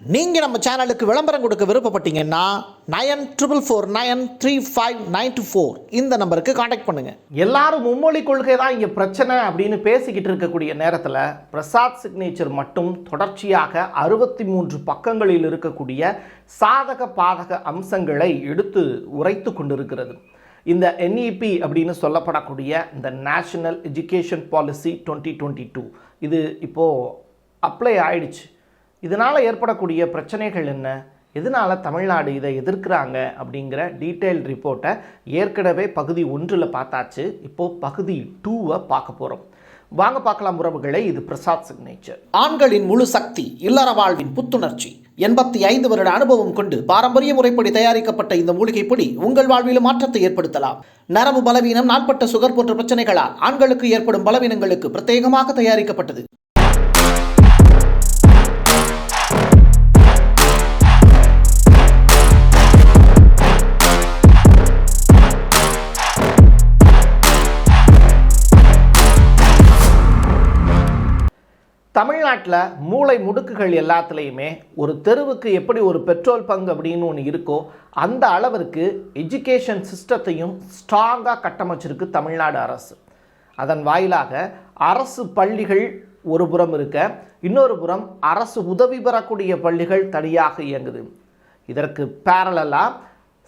நீங்கள் நம்ம சேனலுக்கு விளம்பரம் கொடுக்க விருப்பப்பட்டீங்கன்னா nine triple four nine three five nine two four இந்த நம்பருக்கு காண்டாக்ட் பண்ணுங்கள் எல்லாரும் மும்மொழி கொள்கை தான் இங்கே பிரச்சனை அப்படின்னு பேசிக்கிட்டு இருக்கக்கூடிய நேரத்தில் பிரசாத் சிக்னேச்சர் மட்டும் தொடர்ச்சியாக அறுபத்தி மூன்று பக்கங்களில் இருக்கக்கூடிய சாதக பாதக அம்சங்களை எடுத்து உரைத்து கொண்டிருக்கிறது. இந்த என்இபி அப்படின்னு சொல்லப்படக்கூடிய இந்த national education policy twenty twenty two இது இப்போது அப்ளை ஆயிடுச்சு. இதனால் ஏற்படக்கூடிய பிரச்சனைகள் என்ன? எதனால் தமிழ்நாடு இதை எதிர்க்கிறாங்க? அப்படிங்கிற டீட்டெயில் ரிப்போர்ட்டை ஏற்கனவே பகுதி ஒன்றில் பார்த்தாச்சு. இப்போது பகுதி டூவை பார்க்க போகிறோம் வாங்க பார்க்கலாம் உறவுகளை. இது பிரசாத் சிக்னேச்சர் ஆண்களின் முழு சக்தி இல்லற வாழ்வின் புத்துணர்ச்சி. எண்பத்தி ஐந்து வருட அனுபவம் கொண்டு பாரம்பரிய முறைப்படி தயாரிக்கப்பட்ட இந்த மூலிகை பொடி உங்கள் வாழ்விலும் மாற்றத்தை ஏற்படுத்தலாம். நரம்பு பலவீனம் நாட்பட்ட சுகர் போன்ற பிரச்சனைகளால் ஆண்களுக்கு ஏற்படும் பலவீனங்களுக்கு பிரத்யேகமாக தயாரிக்கப்பட்டது. தமிழ்நாட்டில் மூளை முடுக்குகள் எல்லாத்துலேயுமே ஒரு தெருவுக்கு எப்படி ஒரு பெட்ரோல் பங்கு அப்படின்னு ஒன்று இருக்கோ அந்த அளவிற்கு எஜுகேஷன் சிஸ்டத்தையும் ஸ்ட்ராங்காக கட்டமைச்சிருக்கு தமிழ்நாடு அரசு. அதன் வாயிலாக அரசு பள்ளிகள் ஒரு புறம் இருக்க இன்னொரு புறம் அரசு உதவி பெறக்கூடிய பள்ளிகள் தனியாக இயங்குது. இதற்கு பேரலாக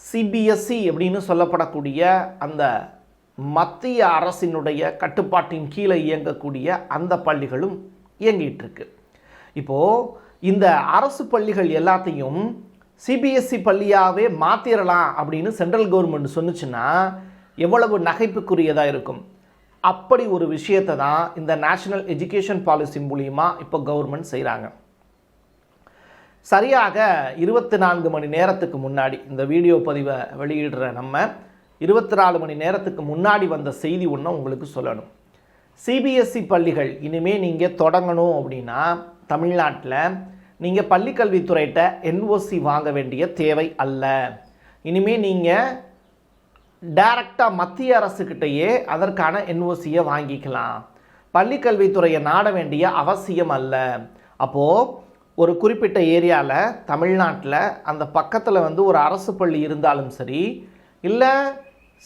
சிபிஎஸ்சி அப்படின்னு சொல்லப்படக்கூடிய அந்த மத்திய அரசினுடைய கட்டுப்பாட்டின் கீழே இயங்கக்கூடிய அந்த பள்ளிகளும் இயங்கிட்டு இருக்கு இப்போது இந்த அரசு பள்ளிகள் எல்லாத்தையும் சிபிஎஸ்சி பள்ளியாகவே மாற்றிடலாம் அப்படின்னு சென்ட்ரல் கவர்மெண்ட் சொன்னிச்சுன்னா எவ்வளவு நகைப்புக்குரியதாக இருக்கும்? அப்படி ஒரு விஷயத்தை தான் இந்த நேஷனல் எஜுகேஷன் பாலிசி மூலிமா இப்போ கவர்மெண்ட் செய்கிறாங்க சரியாக இருபத்தி நான்கு மணி நேரத்துக்கு முன்னாடி இந்த வீடியோ பதிவை வெளியிடுற நம்ம இருபத்தி நாலு மணி நேரத்துக்கு முன்னாடி வந்த செய்தி ஒன்று உங்களுக்கு சொல்லணும். சிபிஎஸ்சி பள்ளிகள் இனிமேல் நீங்கள் தொடங்கணும் அப்படின்னா தமிழ்நாட்டில் நீங்கள் பள்ளிக்கல்வித்துறையிட்ட என்ஓசி வாங்க வேண்டிய தேவை அல்ல. இனிமேல் நீங்கள் டைரக்டாக மத்திய அரசுக்கிட்டேயே அதற்கான என்ஓசியை வாங்கிக்கலாம். பள்ளிக்கல்வித்துறையை நாட வேண்டிய அவசியம் அல்ல. அப்போது ஒரு குறிப்பிட்ட ஏரியாவில் தமிழ்நாட்டில் அந்த பக்கத்தில் வந்து ஒரு அரசு பள்ளி இருந்தாலும் சரி இல்லை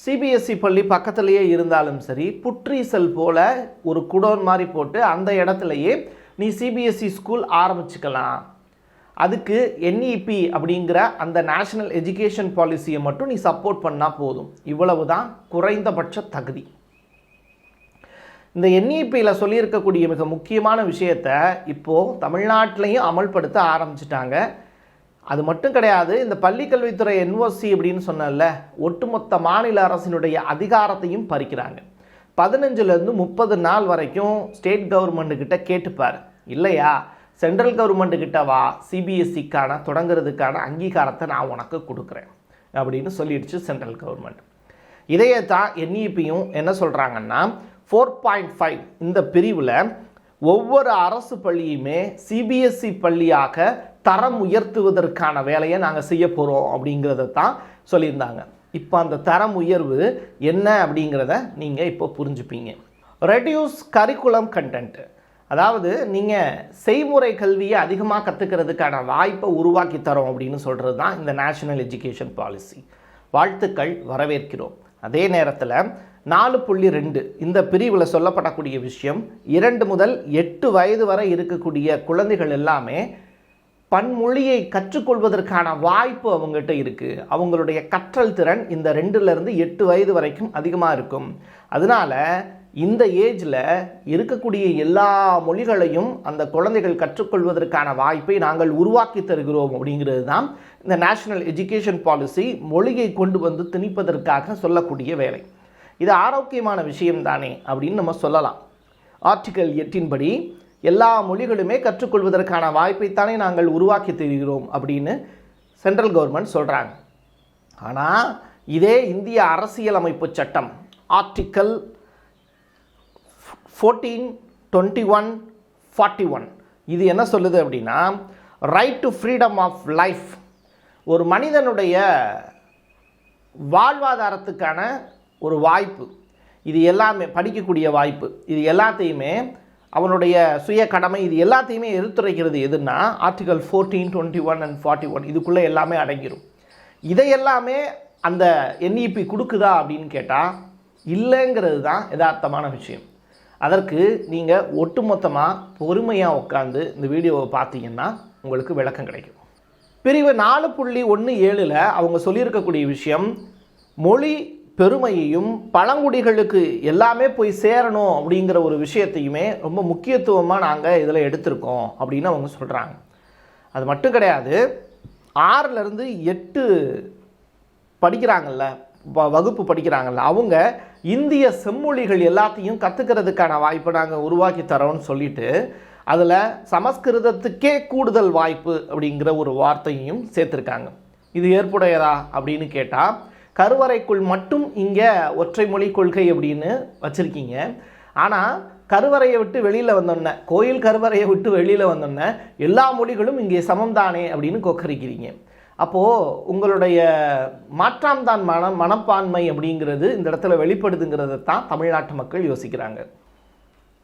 சிபிஎஸ்சி பள்ளி பக்கத்துலேயே இருந்தாலும் சரி புற்றீசல் போல் ஒரு குடோன் மாதிரி போட்டு அந்த இடத்துலையே நீ சிபிஎஸ்சி ஸ்கூல் ஆரம்பிச்சுக்கலாம். அதுக்கு என்இபி அப்படிங்கிற அந்த நேஷனல் எஜுகேஷன் பாலிசியை மட்டும் நீ சப்போர்ட் பண்ணால் போதும். இவ்வளவு தான் குறைந்தபட்ச தகுதி. இந்த என்இபியில் சொல்லியிருக்கக்கூடிய மிக முக்கியமான விஷயத்த இப்போது தமிழ்நாட்டிலையும் அமல்படுத்த ஆரம்பிச்சிட்டாங்க. அது மட்டும் கிடையாது இந்த பள்ளிக்கல்வித்துறை என்ஓசி அப்படின்னு சொன்னல ஒட்டுமொத்த மாநில அரசினுடைய அதிகாரத்தையும் பறிக்கிறாங்க. பதினஞ்சுலேருந்து முப்பது நாள் வரைக்கும் ஸ்டேட் கவர்மெண்ட்டுக்கிட்ட கேட்டுப்பார். இல்லையா? சென்ட்ரல் கவர்மெண்ட்டுக்கிட்ட வா சிபிஎஸ்சிக்கான தொடங்குறதுக்கான அங்கீகாரத்தை நான் உனக்கு கொடுக்குறேன் அப்படின்னு சொல்லிடுச்சு சென்ட்ரல் கவர்மெண்ட் இதையே தான் என்இபியும் என்ன சொல்கிறாங்கன்னா ஃபோர் பாயிண்ட் ஃபைவ் இந்த பிரிவில் ஒவ்வொரு அரசு பள்ளியுமே சிபிஎஸ்சி பள்ளியாக தரம் உயர்த்துவதற்கான வேலையை நாங்கள் செய்ய போகிறோம் அப்படிங்கிறத தான் சொல்லியிருந்தாங்க. இப்போ அந்த தரம் உயர்வு என்ன அப்படிங்கிறத நீங்கள் இப்போ புரிஞ்சுப்பீங்க. ரெடியூஸ் கரிக்குலம் கண்டென்ட்டு அதாவது நீங்கள் செய்முறை கல்வியை அதிகமாக கற்றுக்கிறதுக்கான வாய்ப்பை உருவாக்கி தரோம் அப்படின்னு சொல்கிறது தான் இந்த நேஷனல் எஜுகேஷன் பாலிசி வாழ்த்துக்கள் வரவேற்கிறோம். அதே நேரத்தில் நாலு புள்ளி ரெண்டு இந்த பிரிவில் சொல்லப்படக்கூடிய விஷயம் இரண்டு முதல் எட்டு வயது வரை இருக்கக்கூடிய குழந்தைகள் எல்லாமே பன்மொழியை கற்றுக்கொள்வதற்கான வாய்ப்பு அவங்ககிட்ட இருக்குது அவங்களுடைய கற்றல் திறன் இந்த ரெண்டுலேருந்து எட்டு வயது வரைக்கும் அதிகமாக இருக்கும். அதனால இந்த ஏஜில் இருக்கக்கூடிய எல்லா மொழிகளையும் அந்த குழந்தைகள் கற்றுக்கொள்வதற்கான வாய்ப்பை நாங்கள் உருவாக்கி தருகிறோம் அப்படிங்கிறது தான் இந்த நேஷனல் எஜுகேஷன் பாலிசி மொழியை கொண்டு வந்து திணிப்பதற்காக சொல்லக்கூடிய வேலை. இது ஆரோக்கியமான விஷயம் தானே அப்படின்னு நம்ம சொல்லலாம். ஆர்டிகல் எட்டின்படி எல்லா மொழிகளுமே கற்றுக்கொள்வதற்கான வாய்ப்பைத்தானே நாங்கள் உருவாக்கி தருகிறோம் அப்படின்னு சென்ட்ரல் கவர்மெண்ட் சொல்கிறாங்க ஆனால் இதே இந்திய அரசியலமைப்பு சட்டம் article fourteen twenty one forty one. இது என்ன சொல்லுது அப்படின்னா right to freedom of life ஒரு மனிதனுடைய வாழ்வாதாரத்துக்கான ஒரு வாய்ப்பு. இது எல்லாமே படிக்கக்கூடிய வாய்ப்பு. இது எல்லாத்தையுமே அவனுடைய சுய கடமை இது எல்லாத்தையுமே எடுத்துரைக்கிறது எதுன்னா article fourteen twenty one and forty one இதுக்குள்ளே எல்லாமே அடங்கிடும் இதை எல்லாமே அந்த என்இபி கொடுக்குதா அப்படின்னு கேட்டால் இல்லைங்கிறது தான் யதார்த்தமான விஷயம். அதற்கு நீங்கள் ஒட்டுமொத்தமாக பொறுமையாக உட்காந்து இந்த வீடியோவை பார்த்தீங்கன்னா உங்களுக்கு விளக்கம் கிடைக்கும். பிரிவு நாலு புள்ளி ஒன்று ஏழில் அவங்க சொல்லியிருக்கக்கூடிய விஷயம் மொழி பெருமையையும் பழங்குடிகளுக்கு எல்லாமே போய் சேரணும் அப்படிங்கிற ஒரு விஷயத்தையுமே ரொம்ப முக்கியத்துவமாக நாங்கள் இதில் எடுத்திருக்கோம் அப்படின்னு அவங்க சொல்கிறாங்க அது மட்டும் கிடையாது ஆறுலேருந்து எட்டு படிக்கிறாங்கல்ல வ- வகுப்பு படிக்கிறாங்கல்ல அவங்க இந்திய செம்மொழிகள் எல்லாத்தையும் கற்றுக்கிறதுக்கான வாய்ப்பை நாங்கள் உருவாக்கி தரோம்னு சொல்லிட்டு அதில் சமஸ்கிருதத்துக்கே கூடுதல் வாய்ப்பு அப்படிங்கிற ஒரு வார்த்தையும் சேர்த்துருக்காங்க. இது ஏற்புடையதா அப்படின்னு கேட்டால் கருவறைக்குள் மட்டும் இங்கே ஒற்றை மொழி கொள்கை அப்படின்னு வச்சுருக்கீங்க. ஆனால் கருவறையை விட்டு வெளியில் வந்தோன்னே கோயில் கருவறையை விட்டு வெளியில் வந்தோன்னே எல்லா மொழிகளும் இங்கே சமம்தானே அப்படின்னு கொக்கரிக்கிறீங்க. அப்போது உங்களுடைய மாற்றாம்தான் மன மனப்பான்மை அப்படிங்கிறது இந்த இடத்துல வெளிப்படுதுங்கிறத தான் தமிழ்நாட்டு மக்கள் யோசிக்கிறாங்க.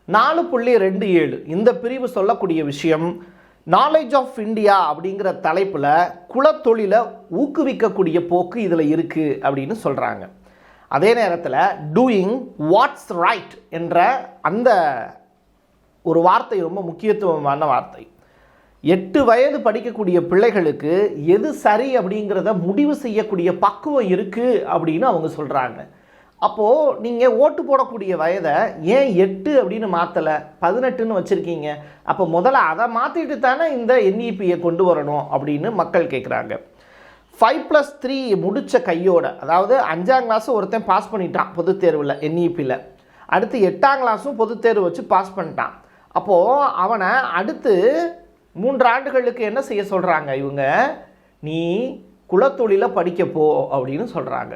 நாலு புள்ளி ரெண்டு ஏழு இந்த பிரிவு சொல்லக்கூடிய விஷயம் நாலேஜ் ஆஃப் இந்தியா அப்படிங்கிற தலைப்பில் குலத்தொழிலை ஊக்குவிக்கக்கூடிய போக்கு இதில் இருக்குது அப்படின்னு சொல்கிறாங்க அதே நேரத்தில் டூயிங் வாட்ஸ் ரைட் என்ற அந்த ஒரு வார்த்தை ரொம்ப முக்கியத்துவமான வார்த்தை. எட்டு வயது படிக்கக்கூடிய பிள்ளைகளுக்கு எது சரி அப்படிங்கிறத முடிவு செய்யக்கூடிய பக்குவம் இருக்குது அப்படின்னு அவங்க சொல்கிறாங்க அப்போது நீங்கள் ஓட்டு போடக்கூடிய வயதை ஏன் எட்டு அப்படின்னு மாற்றலை பதினெட்டுன்னு வச்சுருக்கீங்க. அப்போ முதல்ல அதை மாற்றிட்டு தானே இந்த என்இபியை கொண்டு வரணும் அப்படின்னு மக்கள் கேட்குறாங்க ஃபைவ் ப்ளஸ் த்ரீ முடித்த கையோட அதாவது அஞ்சாம் கிளாஸ் ஒருத்தன் பாஸ் பண்ணிட்டான் பொதுத் தேர்வில் என்இபியில் அடுத்து எட்டாம் கிளாஸும் பொதுத் தேர்வு வச்சு பாஸ் பண்ணிட்டான். அப்போது அவனை அடுத்து மூன்று ஆண்டுகளுக்கு என்ன செய்ய சொல்கிறாங்க இவங்க? நீ குலத்தொழிலை படிக்க போ அப்படின்னு சொல்கிறாங்க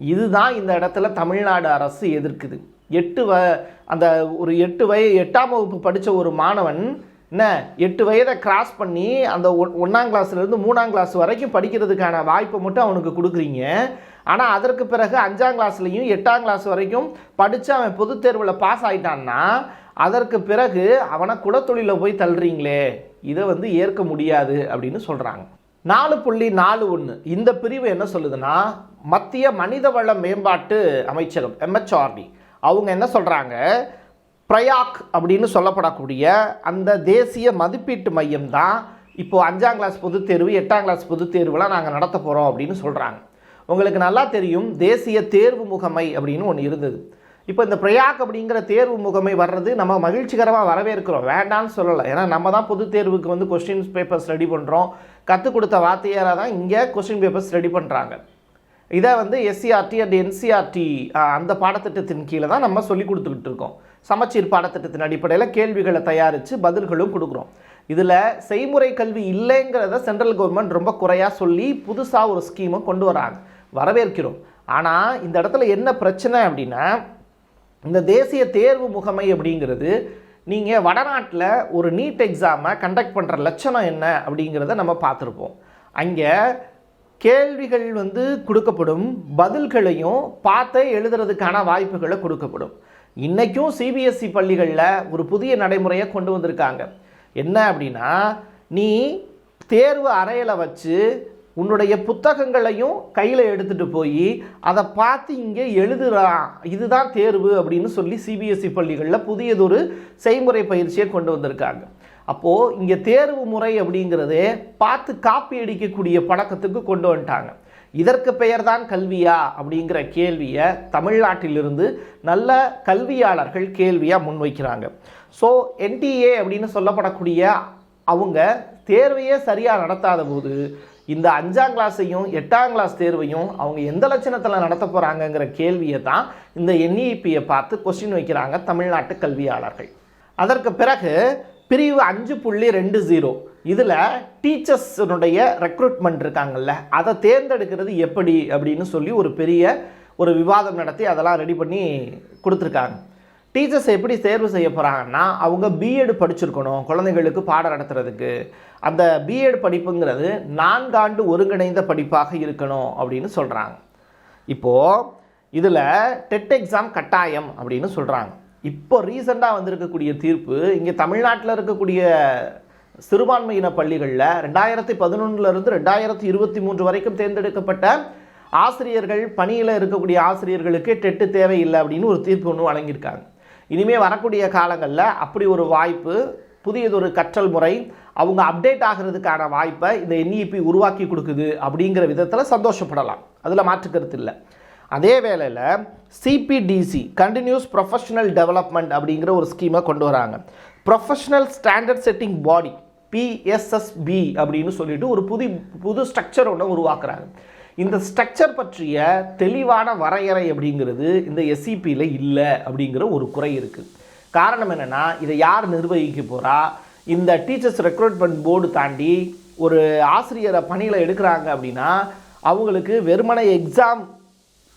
இதுதான் இந்த இடத்துல தமிழ்நாடு அரசு எதிர்க்குது. எட்டு வ அந்த ஒரு எட்டு வய எட்டாம் வகுப்பு படித்த ஒரு மாணவன் என்ன எட்டு வயதை கிராஸ் பண்ணி அந்த ஒன்றாம் கிளாஸ்லேருந்து மூணாம் கிளாஸ் வரைக்கும் படிக்கிறதுக்கான வாய்ப்பை மட்டும் அவனுக்கு கொடுக்குறீங்க. ஆனால் அதற்கு பிறகு அஞ்சாம் கிளாஸ்லேயும் எட்டாம் கிளாஸ் வரைக்கும் படித்து அவன் பொதுத் தேர்வில் பாஸ் ஆகிட்டான்னா அதற்கு பிறகு அவனை குலத்தொழிலில் போய் தள்ளுறீங்களே. இதை வந்து ஏற்க முடியாது அப்படின்னு சொல்கிறாங்க நாலு புள்ளி நாலு ஒன்று இந்த பிரிவு என்ன சொல்லுதுன்னா மத்திய மனிதவள மேம்பாட்டு அமைச்சகம் எம்ஹெச்ஆர்டி அவங்க என்ன சொல்கிறாங்க பிரயாக் அப்படின்னு சொல்லப்படக்கூடிய அந்த தேசிய மதிப்பீட்டு மையம் தான் இப்போது அஞ்சாம் கிளாஸ் பொதுத் தேர்வு எட்டாம் கிளாஸ் பொதுத் தேர்வுலாம் நாங்கள் நடத்த போகிறோம் அப்படின்னு சொல்கிறாங்க உங்களுக்கு நல்லா தெரியும் தேசிய தேர்வு முகமை அப்படின்னு ஒன்று இருந்தது. இப்போ இந்த பிரயாக் அப்படிங்கிற தேர்வு முகமை வர்றது நம்ம மகிழ்ச்சிகரமாக வரவேற்கிறோம். வேண்டாம்னு சொல்லலை. ஏன்னா நம்ம தான் பொது தேர்வுக்கு வந்து கொஸ்டின் பேப்பர்ஸ் ரெடி பண்ணுறோம் கற்றுக் கொடுத்த வார்த்தையாராக தான் இங்கே கொஸ்டின் பேப்பர்ஸ் ரெடி பண்ணுறாங்க இதை வந்து எஸ்சிஆர்டி அண்ட் என்சிஆர்டி அந்த பாடத்திட்டத்தின் கீழே தான் நம்ம சொல்லி கொடுத்துக்கிட்டு இருக்கோம். சமச்சீர் பாடத்திட்டத்தின் அடிப்படையில் கேள்விகளை தயாரித்து பதில்களும் கொடுக்குறோம். இதில் செய்முறை கல்வி இல்லைங்கிறத சென்ட்ரல் கவர்மெண்ட் ரொம்ப குறையாக சொல்லி புதுசாக ஒரு ஸ்கீமை கொண்டு வராங்க. வரவேற்கிறோம். ஆனால் இந்த இடத்துல என்ன பிரச்சனை அப்படின்னா இந்த தேசிய தேர்வு முகமை அப்படிங்கிறது நீங்கள் வடநாட்டில் ஒரு நீட் எக்ஸாமை கண்டக்ட் பண்ணுற லட்சணம் என்ன அப்படிங்கிறத நம்ம பார்த்துருப்போம். அங்கே கேள்விகள் வந்து கொடுக்கப்படும் பதில்களையும் பார்த்து எழுதுறதுக்கான வாய்ப்புகளை கொடுக்கப்படும். இன்றைக்கும் சிபிஎஸ்சி பள்ளிகளில் ஒரு புதிய நடைமுறையை கொண்டு வந்திருக்காங்க. என்ன அப்படின்னா நீ தேர்வு அறையில் வச்சு உன்னுடைய புத்தகங்களையும் கையில் எடுத்துகிட்டு போய் அதை பார்த்து இங்கே எழுதுறான் இதுதான் தேர்வு அப்படின்னு சொல்லி சிபிஎஸ்சி பள்ளிகளில் புதியதொரு செய்முறை பயிற்சியை கொண்டு வந்திருக்காங்க. அப்போது இங்கே தேர்வு முறை அப்படிங்கிறதே பார்த்து காப்பி அடிக்கக்கூடிய பழக்கத்துக்கு கொண்டு வந்துட்டாங்க. இதற்கு பெயர்தான் கல்வியா அப்படிங்கிற கேள்வியை தமிழ்நாட்டிலிருந்து நல்ல கல்வியாளர்கள் கேள்வியாக முன்வைக்கிறாங்க. ஸோ என்டிஏ அப்படின்னு சொல்லப்படக்கூடிய அவங்க தேர்வையே சரியாக நடத்தாத போது இந்த அஞ்சாம் கிளாஸையும் எட்டாம் கிளாஸ் தேர்வையும் அவங்க எந்த லட்சணத்தில் நடத்த போகிறாங்கங்கிற கேள்வியை தான் இந்த என்இபியை பார்த்து கொஸ்டின் வைக்கிறாங்க தமிழ்நாட்டு கல்வியாளர்கள். அதற்கு பிறகு பிரிவு அஞ்சு புள்ளி ரெண்டு ஜீரோ இதில் டீச்சர்ஸனுடைய ரெக்ரூட்மெண்ட் இருக்காங்கல்ல அதை தேர்ந்தெடுக்கிறது எப்படி அப்படின்னு சொல்லி ஒரு பெரிய ஒரு விவாதம் நடத்தி அதெல்லாம் ரெடி பண்ணி கொடுத்துருக்காங்க. டீச்சர்ஸ் எப்படி தேர்வு செய்ய போகிறாங்கன்னா அவங்க பிஎட் படிச்சிருக்கணும் குழந்தைகளுக்கு பாடம் நடத்துறதுக்கு. அந்த பிஎட் படிப்புங்கிறது நான்காண்டு ஒருங்கிணைந்த படிப்பாக இருக்கணும் அப்படின்னு சொல்கிறாங்க இப்போது இதில் டெட் எக்ஸாம் கட்டாயம் அப்படின்னு சொல்கிறாங்க இப்போ ரீசெண்டாக வந்திருக்கக்கூடிய தீர்ப்பு இங்கே தமிழ்நாட்டில் இருக்கக்கூடிய சிறுபான்மையின பள்ளிகளில் ரெண்டாயிரத்தி பதினொன்றுலேருந்து ரெண்டாயிரத்தி இருபத்தி மூன்று வரைக்கும் தேர்ந்தெடுக்கப்பட்ட ஆசிரியர்கள் பணியில் இருக்கக்கூடிய ஆசிரியர்களுக்கு டெட்டு தேவையில்லை அப்படின்னு ஒரு தீர்ப்பு ஒன்று வழங்கியிருக்காங்க. இனிமேல் வரக்கூடிய காலங்களில் அப்படி ஒரு வாய்ப்பு புதியதொரு கற்றல் முறை அவங்க அப்டேட் ஆகிறதுக்கான வாய்ப்பை இந்த என்இபி உருவாக்கி கொடுக்குது அப்படிங்கிற விதத்தில் சந்தோஷப்படலாம். அதில் மாற்று கருத்து இல்லை. அதே வேளையில் சிபிடிசி கண்டினியூஸ் ப்ரொஃபஷனல் டெவலப்மெண்ட் அப்படிங்கிற ஒரு ஸ்கீமை கொண்டு வராங்க. Professional standard setting body PSSB அப்படின்னு சொல்லிட்டு ஒரு புது புது ஸ்ட்ரக்சர் ஒன்று உருவாக்குறாங்க. இந்த ஸ்ட்ரக்சர் பற்றிய தெளிவான வரையறை அப்படிங்கிறது இந்த எஸ்சிபியில் இல்லை அப்படிங்கிற ஒரு குறை இருக்குது காரணம் என்னென்னா இதை யார் நிர்வகிக்க போகிறா இந்த டீச்சர்ஸ் ரெக்ரூட்மெண்ட் போர்டு தாண்டி ஒரு ஆசிரியரை பணியில் எடுக்கிறாங்க அப்படின்னா அவங்களுக்கு வெறுமனை எக்ஸாம்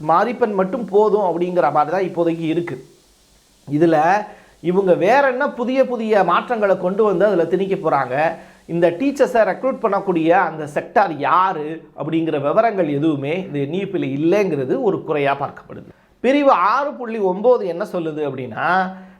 மதிப்பெண் மட்டும் போதும் அப்படிங்கிற மாதிரி தான் இப்போதைக்கு இருக்குது இதில் இவங்க வேற என்ன புதிய புதிய மாற்றங்களை கொண்டு வந்து அதில் திணிக்க போகிறாங்க இந்த டீச்சர்ஸை ரெக்ரூட் பண்ணக்கூடிய அந்த செக்டார் யார் அப்படிங்கிற விவரங்கள் எதுவுமே இந்த நீப்பில் இல்லைங்கிறது ஒரு குறையாக பார்க்கப்படுது. பிரிவு ஆறு புள்ளி ஒம்பது என்ன சொல்லுது அப்படின்னா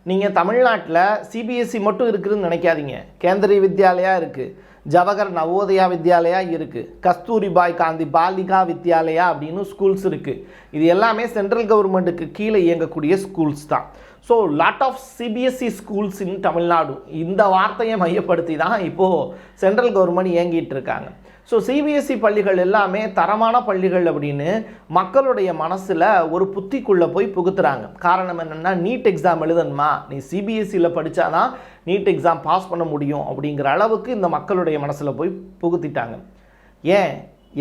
நீங்கள் தமிழ்நாட்டில் சிபிஎஸ்சி மட்டும் இருக்குதுன்னு நினைக்காதீங்க. கேந்திரிய வித்யாலயா இருக்குது ஜவஹர் நவோதயா வித்யாலயா இருக்குது கஸ்தூரிபாய் காந்தி பாலிகா வித்யாலயா அப்படின்னு ஸ்கூல்ஸ் இருக்குது இது எல்லாமே சென்ட்ரல் கவர்மெண்ட்டுக்கு கீழே இயங்கக்கூடிய ஸ்கூல்ஸ் தான். So lot of CBSE schools in Tamil Nadu இந்த வார்த்தையை மையப்படுத்தி தான் இப்போது சென்ட்ரல் கவர்மெண்ட் இயங்கிட்டு இருக்காங்க. ஸோ சிபிஎஸ்சி பள்ளிகள் எல்லாமே தரமான பள்ளிகள் அப்படின்னு மக்களுடைய மனசில் ஒரு புத்திக்குள்ளே போய் புகுத்துறாங்க. காரணம் என்னென்னா நீட் எக்ஸாம் எழுதணுமா? நீ சிபிஎஸ்சியில் படித்தாதான் நீட் எக்ஸாம் பாஸ் பண்ண முடியும் அப்படிங்கிற அளவுக்கு இந்த மக்களுடைய மனசில் போய் புகுத்திட்டாங்க. ஏன்?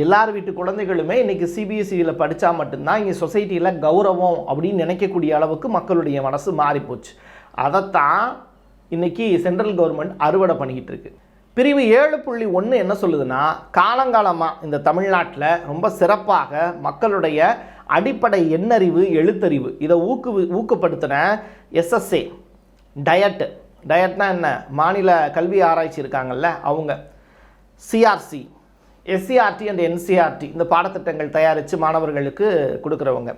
எல்லார் வீட்டு குழந்தைகளுமே இன்றைக்கி சிபிஎஸ்சியில் படித்தா மட்டும்தான் இங்கே சொசைட்டியில் கௌரவம் அப்படின்னு நினைக்கக்கூடிய அளவுக்கு மக்களுடைய மனசு மாறிப்போச்சு. அதைத்தான் இன்னைக்கு சென்ட்ரல் கவர்மெண்ட் அறுவடை பண்ணிக்கிட்டு இருக்குது பிரிவு ஏழு புள்ளி ஒன்று என்ன சொல்லுதுன்னா காலங்காலமாக இந்த தமிழ்நாட்டில் ரொம்ப சிறப்பாக மக்களுடைய அடிப்படை எண்ணறிவு எழுத்தறிவு இதை ஊக்கு ஊக்கப்படுத்தின எஸ்எஸ்ஏ டயட்டு டயட்னா என்ன? மாநில கல்வி ஆராய்ச்சி இருக்காங்கல்ல அவங்க. சிஆர்சி எஸ்சிஆர்டி அண்ட் என்சிஆர்டி இந்த பாடத்திட்டங்கள் தயாரித்து மாணவர்களுக்கு கொடுக்குறவங்க.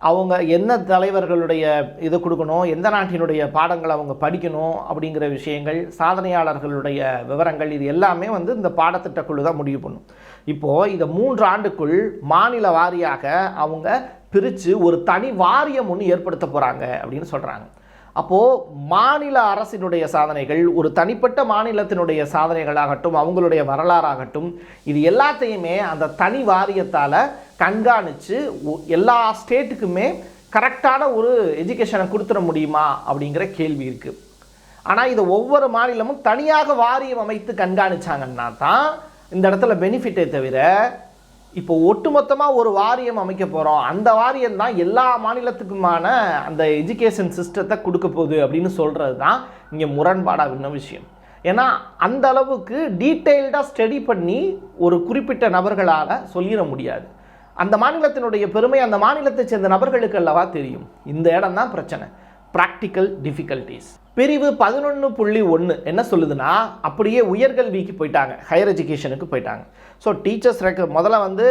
அவங்க என்ன தலைவர்களுடைய இது கொடுக்கணும் எந்த நாட்டினுடைய பாடங்களை அவங்க படிக்கணும் அப்படிங்கிற விஷயங்கள் சாதனையாளர்களுடைய விவரங்கள் இது எல்லாமே வந்து இந்த பாடத்திட்டக்குழு தான் முடிவு பண்ணும். இப்போது இந்த மூன்று ஆண்டுக்குள் மாநில வாரியாக அவங்க பிரித்து ஒரு தனி வாரியம் ஒன்று ஏற்படுத்த போகிறாங்க அப்படின்னு சொல்கிறாங்க அப்போது மாநில அரசினுடைய சாதனைகள் ஒரு தனிப்பட்ட மாநிலத்தினுடைய சாதனைகளாகட்டும் அவங்களுடைய வரலாறாகட்டும் இது எல்லாத்தையுமே அந்த தனி வாரியத்தால் கண்காணித்து ஒ- எல்லா ஸ்டேட்டுக்குமே கரெக்டான ஒரு எஜுகேஷனை கொடுத்துட முடியுமா அப்படிங்கிற கேள்வி இருக்குது ஆனால் இதை ஒவ்வொரு மாநிலமும் தனியாக வாரியம் அமைத்து கண்காணிச்சாங்கன்னா தான் இந்த இடத்துல பெனிஃபிட்டே தவிர இப்போ ஒட்டுமொத்தமாக ஒரு வாரியம் அமைக்க போகிறோம் அந்த வாரியம் தான் எல்லா மாநிலத்துக்குமான அந்த எஜுகேஷன் சிஸ்டத்தை கொடுக்க போகுது அப்படின்னு சொல்கிறது தான் இங்கே முரண்பாடாக விஷயம். ஏன்னா அந்த அளவுக்கு டீட்டெயில்டாக ஸ்டடி பண்ணி ஒரு குறிப்பிட்ட நபர்களால் சொல்லிட முடியாது. அந்த மாநிலத்தினுடைய பெருமை அந்த மாநிலத்தை சேர்ந்த நபர்களுக்கு அல்லவா தெரியும். இந்த இடம் தான் பிரச்சனை. ப்ராக்டிக்கல் டிஃபிகல்ட்டிஸ் பிரிவு பதினொன்று புள்ளி ஒன்று என்ன சொல்லுதுன்னா அப்படியே உயர்கல்விக்கு போயிட்டாங்க. ஹையர் எஜுகேஷனுக்கு போயிட்டாங்க. ஸோ டீச்சர்ஸ் ரெக்க முதல்ல வந்து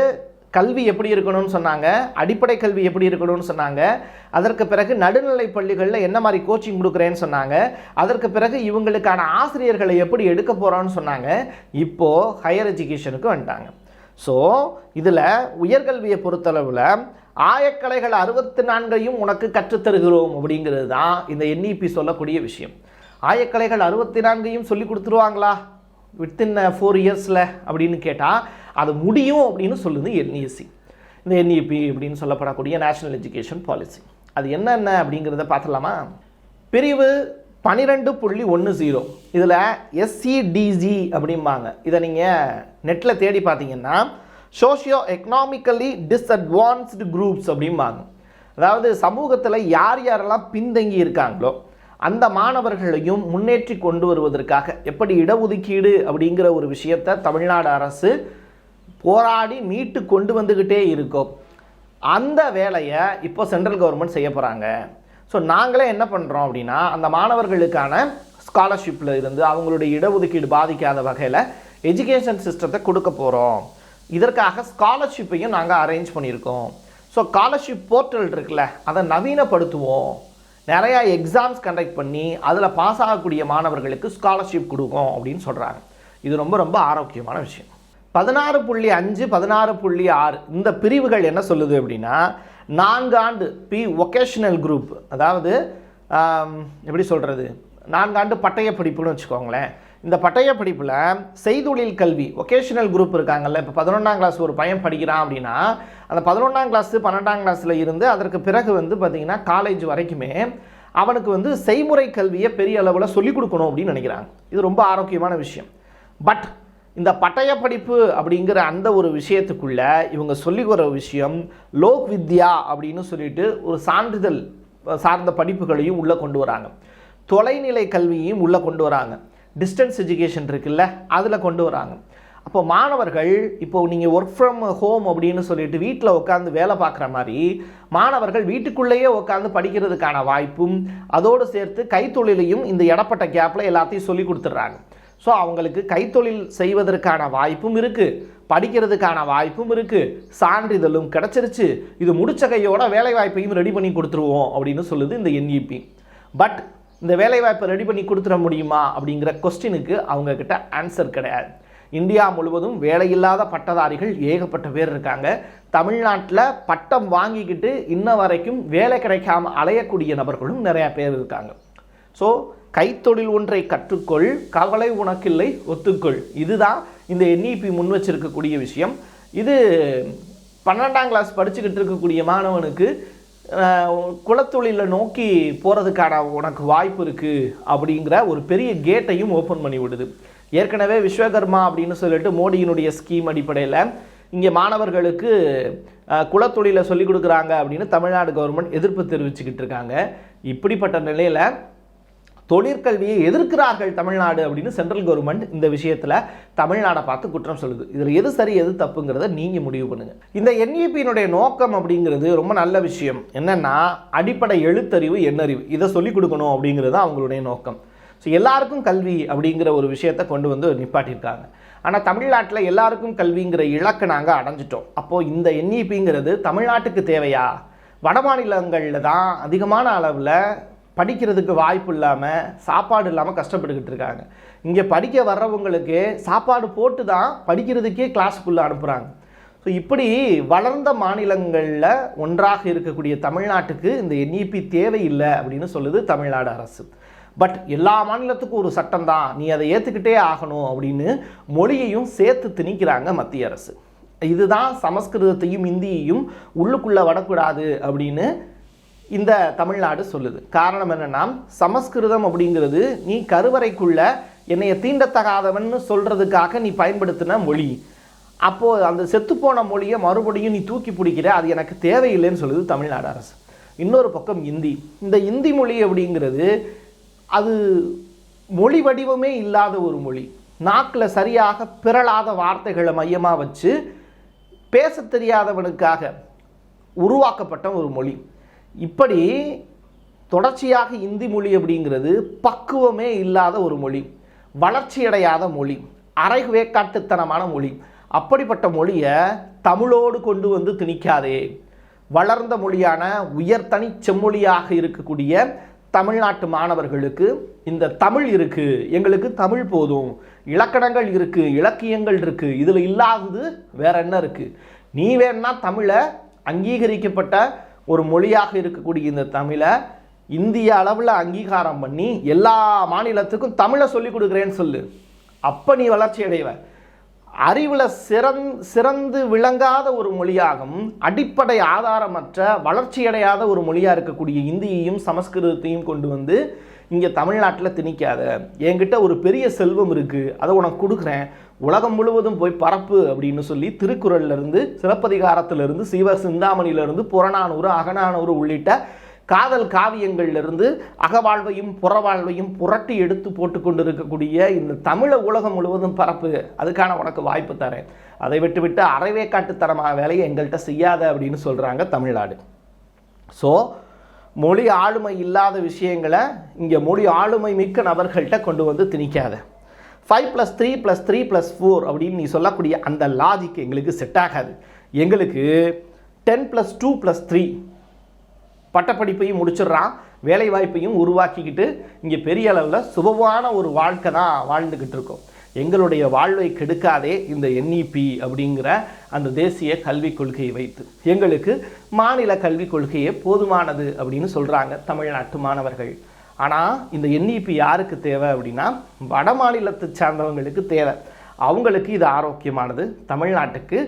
கல்வி எப்படி இருக்கணும்னு சொன்னாங்க. அடிப்படை கல்வி எப்படி இருக்கணும்னு சொன்னாங்க. அதற்கு பிறகு நடுநிலை பள்ளிகளில் என்ன மாதிரி கோச்சிங் கொடுக்குறேன்னு சொன்னாங்க. அதற்கு பிறகு இவங்களுக்கான ஆசிரியர்களை எப்படி எடுக்க போகிறோன்னு சொன்னாங்க. இப்போது ஹையர் எஜுகேஷனுக்கு வந்துட்டாங்க. ஸோ இதில் உயர்கல்வியை பொறுத்தளவில் ஆயக்கலைகள் அறுபத்தி நான்கையும் உனக்கு கற்றுத்தருகிறோம் அப்படிங்கிறது தான் இந்த என்இபி சொல்லக்கூடிய விஷயம். ஆயக்கலைகள் அறுபத்தி நான்கையும் சொல்லி கொடுத்துருவாங்களா? வித்தின் ஃபோர் இயர்ஸில் அப்படின்னு கேட்டால் அது முடியும் அப்படின்னு சொல்லுது என்இஎஸ்சி இந்த என்இபி அப்படின்னு சொல்லப்படக்கூடிய நேஷனல் எஜுகேஷன் பாலிசி அது என்னென்ன அப்படிங்கிறத பார்த்துலாமா பிரிவு பன்னிரெண்டு புள்ளி ஒன்று ஜீரோ இதில் எஸ்சிடிஜி அப்படிம்பாங்க. இதை நீங்கள் நெட்டில் தேடி பார்த்தீங்கன்னா சோஷியோ எக்கனாமிக்கலி டிஸ்அட்வான்ஸ்டு குரூப்ஸ் அப்படிம்பாங்க. அதாவது சமூகத்தில் யார் யாரெல்லாம் பின்தங்கி இருக்காங்களோ அந்த மாணவர்களையும் முன்னேற்றி கொண்டு வருவதற்காக எப்படி இடஒதுக்கீடு அப்படிங்கிற ஒரு விஷயத்தை தமிழ்நாடு அரசு போராடி மீட்டு கொண்டு வந்துக்கிட்டே இருக்கோம் அந்த வேலையை இப்போ சென்ட்ரல் கவர்மெண்ட் செய்ய போகிறாங்க ஸோ நாங்களே என்ன பண்ணுறோம் அப்படின்னா அந்த மாணவர்களுக்கான ஸ்காலர்ஷிப்பில் இருந்து அவங்களுடைய இடஒதுக்கீடு பாதிக்காத வகையில் எஜுகேஷன் சிஸ்டத்தை கொடுக்க போகிறோம் இதற்காக ஸ்காலர்ஷிப்பையும் நாங்கள் அரேஞ்ச் பண்ணியிருக்கோம். ஸோ ஸ்காலர்ஷிப் போர்ட்டல் இருக்குல்ல அதை நவீனப்படுத்துவோம். நிறையா எக்ஸாம்ஸ் கண்டக்ட் பண்ணி அதில் பாஸ் ஆகக்கூடிய மாணவர்களுக்கு ஸ்காலர்ஷிப் கொடுக்கும் அப்படின்னு சொல்கிறாங்க இது ரொம்ப ரொம்ப ஆரோக்கியமான விஷயம். பதினாறு புள்ளி அஞ்சு பதினாறு புள்ளி ஆறு இந்த பிரிவுகள் என்ன சொல்லுது அப்படின்னா நான்காண்டு பி ஒகேஷனல் குரூப் அதாவது எப்படி சொல்கிறது நான்காண்டு பட்டய படிப்புன்னு வச்சுக்கோங்களேன். இந்த பட்டய படிப்பில் செய்தொழில் கல்வி ஒகேஷனல் குரூப் இருக்காங்கல்ல இப்போ பதினொன்றாம் கிளாஸ் ஒரு பையன் படிக்கிறான் அப்படின்னா அந்த பதினொன்றாம் கிளாஸ் பன்னெண்டாம் கிளாஸில் இருந்து அதற்கு பிறகு வந்து பார்த்திங்கன்னா காலேஜ் வரைக்குமே அவனுக்கு வந்து செய்முறை கல்வியை பெரிய அளவில் சொல்லிக் கொடுக்கணும் அப்படின்னு நினைக்கிறாங்க. இது ரொம்ப ஆரோக்கியமான விஷயம். பட் இந்த பட்டய படிப்பு அப்படிங்கிற அந்த ஒரு விஷயத்துக்குள்ள இவங்க சொல்லிக் வர விஷயம் லோக் வித்யா அப்படின்னு சொல்லிட்டு ஒரு சான்றிதழ் சார்ந்த படிப்புகளையும் உள்ளே கொண்டு வராங்க. தொலைநிலை கல்வியையும் உள்ளே கொண்டு வராங்க. டிஸ்டன்ஸ் எஜுகேஷன் இருக்குல்ல அதில் கொண்டு வராங்க. அப்போ மாணவர்கள் இப்போ நீங்கள் ஒர்க் ஃப்ரம் ஹோம் அப்படின்னு சொல்லிட்டு வீட்டில் உட்காந்து வேலை பார்க்குற மாதிரி மாணவர்கள் வீட்டுக்குள்ளேயே உட்காந்து படிக்கிறதுக்கான வாய்ப்பும் அதோடு சேர்த்து கைத்தொழிலையும் இந்த இடப்பட்ட கேப்பில் எல்லாத்தையும் சொல்லி கொடுத்துட்றாங்க. ஸோ அவங்களுக்கு கைத்தொழில் செய்வதற்கான வாய்ப்பும் இருக்குது படிக்கிறதுக்கான வாய்ப்பும் இருக்குது சான்றிதழும் கிடச்சிருச்சு இது முடிச்ச கையோட வேலை வாய்ப்பையும் ரெடி பண்ணி கொடுத்துருவோம் அப்படின்னு சொல்லுது இந்த என்இபி பட் இந்த வேலைவாய்ப்பை ரெடி பண்ணி கொடுத்துட முடியுமா அப்படிங்கிற கொஸ்டினுக்கு அவங்க கிட்ட ஆன்சர் கிடையாது. இந்தியா முழுவதும் வேலையில்லாத பட்டதாரிகள் ஏகப்பட்ட பேர் இருக்காங்க. தமிழ்நாட்டில் பட்டம் வாங்கிக்கிட்டு இன்ன வரைக்கும் வேலை கிடைக்காம அலையக்கூடிய நபர்களும் நிறையா பேர் இருக்காங்க. ஸோ கைத்தொழில் ஒன்றை கற்றுக்கொள் கவலை உனக்கில்லை ஒத்துக்கொள். இதுதான் இந்த என்இபி முன் வச்சிருக்கக்கூடிய விஷயம். இது பன்னெண்டாம் கிளாஸ் படிச்சுக்கிட்டு இருக்கக்கூடிய மாணவனுக்கு குலத்தொழிலை நோக்கி போகிறதுக்கான உனக்கு வாய்ப்பு இருக்குது அப்படிங்கிற ஒரு பெரிய கேட்டையும் ஓப்பன் பண்ணி விடுது. ஏற்கனவே விஸ்வகர்மா அப்படின்னு சொல்லிட்டு மோடியினுடைய ஸ்கீம் அடிப்படையில் இங்கே மாணவர்களுக்கு அஹ், குலத்தொழிலை சொல்லிக் கொடுக்குறாங்க அப்படின்னு தமிழ்நாடு கவர்மெண்ட் எதிர்ப்பு தெரிவிச்சுக்கிட்டு இருக்காங்க. இப்படிப்பட்ட நிலையில் தொழிற்கல்வியை எதிர்க்கிறார்கள் தமிழ்நாடு அப்படின்னு சென்ட்ரல் கவர்மெண்ட் இந்த விஷயத்தில் தமிழ்நாடை பார்த்து குற்றம் சொல்லுது. இதில் எது சரி எது தப்புங்கிறத நீங்கள் முடிவு பண்ணுங்கள் இந்த என்இபியினுடைய நோக்கம் அப்படிங்கிறது ரொம்ப நல்ல விஷயம். என்னன்னா அடிப்படை எழுத்தறிவு எண்ணறிவு. இதை சொல்லிக் கொடுக்கணும் அப்படிங்கிறது தான் அவங்களுடைய நோக்கம். ஸோ எல்லாருக்கும் கல்வி அப்படிங்கிற ஒரு விஷயத்தை கொண்டு வந்து நிப்பாட்டியிருக்காங்க. ஆனால் தமிழ்நாட்டில் எல்லாருக்கும் கல்விங்கிற இலக்கை நாங்கள் அடைஞ்சிட்டோம். அப்போது இந்த என்இபிங்கிறது தமிழ்நாட்டுக்கு தேவையா? வட மாநிலங்களில் தான் அதிகமான அளவில் படிக்கிறதுக்கு வாய்ப்பு இல்லாமல் சாப்பாடு இல்லாமல் கஷ்டப்பட்டுக்கிட்டு இருக்காங்க. இங்கே படிக்க வர்றவங்களுக்கு சாப்பாடு போட்டு தான் படிக்கிறதுக்கே கிளாஸுக்குள்ளே அனுப்புகிறாங்க ஸோ இப்படி வளர்ந்த மாநிலங்களில் ஒன்றாக இருக்கக்கூடிய தமிழ்நாட்டுக்கு இந்த என்இபி தேவையில்லை அப்படின்னு சொல்லுது தமிழ்நாடு அரசு. பட் எல்லா மாநிலத்துக்கும் ஒரு சட்டம் தான். நீ அதை ஏற்றுக்கிட்டே ஆகணும் அப்படின்னு மொழியையும் சேர்த்து திணிக்கிறாங்க மத்திய அரசு. இதுதான் சமஸ்கிருதத்தையும் இந்தியையும் உள்ளுக்குள்ளே வரக்கூடாது அப்படின்னு இந்த தமிழ்நாடு சொல்லுது. காரணம் என்னென்னா சமஸ்கிருதம் அப்படிங்கிறது நீ கருவறைக்குள்ள என்னைய தீண்டத்தகாதவன்னு சொல்கிறதுக்காக நீ பயன்படுத்தின மொழி. அப்போது அந்த செத்துப்போன மொழியை மறுபடியும் நீ தூக்கி பிடிக்கிற அது எனக்கு தேவையில்லைன்னு சொல்லுது தமிழ்நாடு அரசு. இன்னொரு பக்கம் இந்தி. இந்த இந்தி மொழி அப்படிங்கிறது அது மொழி வடிவமே இல்லாத ஒரு மொழி. நாக்கில் சரியாக பிறளாத வார்த்தைகளை மையமாக வச்சு பேசத் தெரியாதவனுக்காக உருவாக்கப்பட்ட ஒரு மொழி. இப்படி தொடர்ச்சியாக இந்தி மொழி அப்படிங்கிறது பக்குவமே இல்லாத ஒரு மொழி வளர்ச்சியடையாத மொழி அரை வேக்காட்டுத்தனமான மொழி. அப்படிப்பட்ட மொழியை தமிழோடு கொண்டு வந்து திணிக்காதே. வளர்ந்த மொழியான உயர்தனி செம்மொழியாக இருக்கக்கூடிய தமிழ்நாட்டு மாணவர்களுக்கு இந்த தமிழ் இருக்குது எங்களுக்கு தமிழ் போதும். இலக்கணங்கள் இருக்குது இலக்கியங்கள் இருக்குது இதில் இல்லாதது வேற என்ன இருக்குது நீ வேணா தமிழை அங்கீகரிக்கப்பட்ட ஒரு மொழியாக இருக்கக்கூடிய இந்த தமிழை இந்திய அளவில் அங்கீகாரம் பண்ணி எல்லா மாநிலத்துக்கும் தமிழை சொல்லிக் கொடுக்குறேன்னு சொல்லு. அப்போ நீ வளர்ச்சி அடைவ. அறிவில் சிறந் சிறந்து விளங்காத ஒரு மொழியாகவும் அடிப்படை ஆதாரமற்ற வளர்ச்சியடையாத ஒரு மொழியாக இருக்கக்கூடிய இந்தியையும் சமஸ்கிருதத்தையும் கொண்டு வந்து இங்கே தமிழ்நாட்டில் திணிக்காத. என்கிட்ட ஒரு பெரிய செல்வம் இருக்குது அதை உனக்கு கொடுக்குறேன். உலகம் முழுவதும் போய் பரப்பு அப்படின்னு சொல்லி திருக்குறள்லேருந்து சிலப்பதிகாரத்திலிருந்து சிவ சிந்தாமணியிலிருந்து புறநானூறு அகநானூறு உள்ளிட்ட காதல் காவியங்கள்லேருந்து அகவாழ்வையும் புறவாழ்வையும் புரட்டி எடுத்து போட்டு கொண்டு இருக்கக்கூடிய இந்த தமிழை உலகம் முழுவதும் பரப்பு. அதுக்கான உனக்கு வாய்ப்பு தரேன். அதை விட்டுவிட்டு அறவே காட்டுத்தரமான வேலையை எங்கள்கிட்ட செய்யாத அப்படின்னு சொல்கிறாங்க தமிழ்நாடு. ஸோ மொழி ஆளுமை இல்லாத விஷயங்களை இங்கே மொழி ஆளுமை மிக்க நபர்கள்ட்ட கொண்டு வந்து திணிக்காத. Five plus three plus three plus four அப்படின்னு நீ சொல்லக்கூடிய அந்த லாஜிக் எங்களுக்கு செட் ஆகாது. எங்களுக்கு ten plus two plus three பட்டப்படிப்பையும் முடிச்சிடுறான் வேலைவாய்ப்பையும் உருவாக்கிக்கிட்டு இங்கே பெரிய அளவில் சுபமான ஒரு வாழ்க்கை தான் வாழ்ந்துக்கிட்டு இருக்கோம். எங்களுடைய வாழ்வை கெடுக்காதே இந்த என்இபி அப்படிங்கிற அந்த தேசிய கல்விக் கொள்கையை வைத்து. எங்களுக்கு மாநில கல்விக் கொள்கையே போதுமானது அப்படின்னு சொல்கிறாங்க தமிழ்நாட்டு மாணவர்கள். ஆனால் இந்த என்இபி யாருக்கு தேவை அப்படின்னா வட மாநிலத்தை சார்ந்தவங்களுக்கு தேவை. அவங்களுக்கு இது ஆரோக்கியமானது. தமிழ்நாட்டுக்கு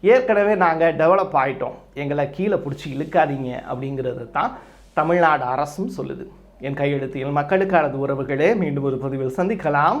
ஏற்கனவே நாங்கள் டெவலப் ஆயிட்டோம். எங்களை கீழே பிடிச்சி இழுக்காதீங்க அப்படிங்கிறது தான் தமிழ்நாடு அரசும் சொல்லுது. என் கையெழுத்தியல் மக்களுக்கானது உறவுகளே மீண்டும் ஒரு பதிவில் சந்திக்கலாம்.